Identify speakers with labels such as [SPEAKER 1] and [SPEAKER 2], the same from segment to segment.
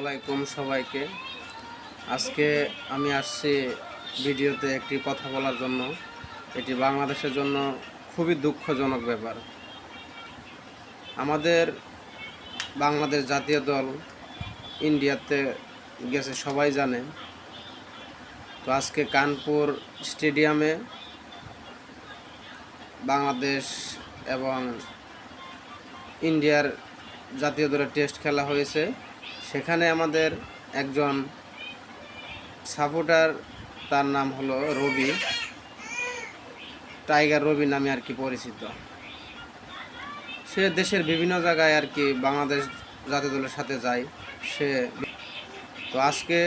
[SPEAKER 1] আলাইকুম সবাইকে। আজকে আমি আসছি ভিডিওতে একটি কথা বলার জন্য। এটি বাংলাদেশের জন্য খুবই দুঃখজনক ব্যাপার। আমাদের বাংলাদেশ জাতীয় দল ইন্ডিয়াতে গেছে, সবাই জানে। তো আজকে কানপুর স্টেডিয়ামে বাংলাদেশ এবং ইন্ডিয়ার জাতীয় দলের টেস্ট খেলা হয়েছে। সেখানে আমাদের একজন সাপোর্টার, তার নাম হলো রবি। টাইগার রবি নামে আর কি পরিচিত। সে দেশের বিভিন্ন জায়গায় আর কি বাংলাদেশ জাতীয় দলের সাথে যায়। সে তো আজকে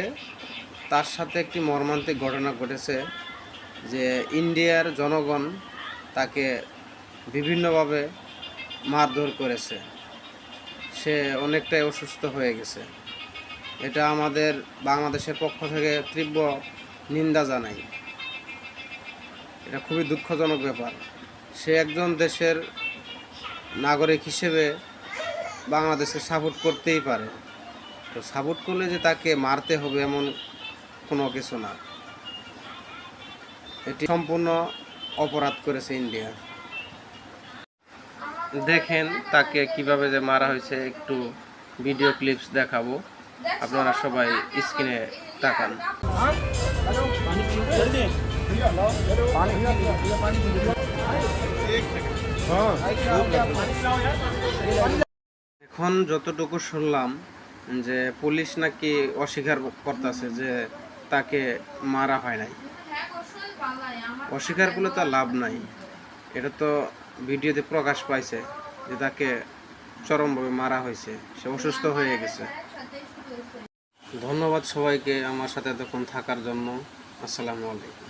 [SPEAKER 1] তার সাথে একটি মর্মান্তিক ঘটনা ঘটেছে যে ইন্ডিয়ার জনগণ তাকে বিভিন্নভাবে মারধর করেছে। সে অনেকটাই অসুস্থ হয়ে গেছে। এটা আমাদের বাংলাদেশের পক্ষ থেকে তীব্র নিন্দা জানাই। এটা খুবই দুঃখজনক ব্যাপার। সে একজন দেশের নাগরিক হিসেবে বাংলাদেশকে সাপোর্ট করতেই পারে। তো সাপোর্ট করলে যে তাকে মারতে হবে এমন কোনো কিছু না। এটি সম্পূর্ণ অপরাধ করেছে ইন্ডিয়া। দেখেন তাকে কীভাবে যে মারা হয়েছে, একটু ভিডিও ক্লিপস দেখাবো। আপনারা সবাই স্ক্রিনে তাকান। এখন যতটুকু শুনলাম যে পুলিশ নাকি অস্বীকার করতেছে যে তাকে মারা হয় নাই। অস্বীকার করলে তো লাভ নাই। এটা তো ভিডিওতে প্রকাশ পাইছে যে তাকে চরমভাবে মারা হয়েছে। সে অসুস্থ হয়ে গেছে। ধন্যবাদ সবাইকে আমার সাথে এতক্ষণ থাকার জন্য। আসসালামু আলাইকুম।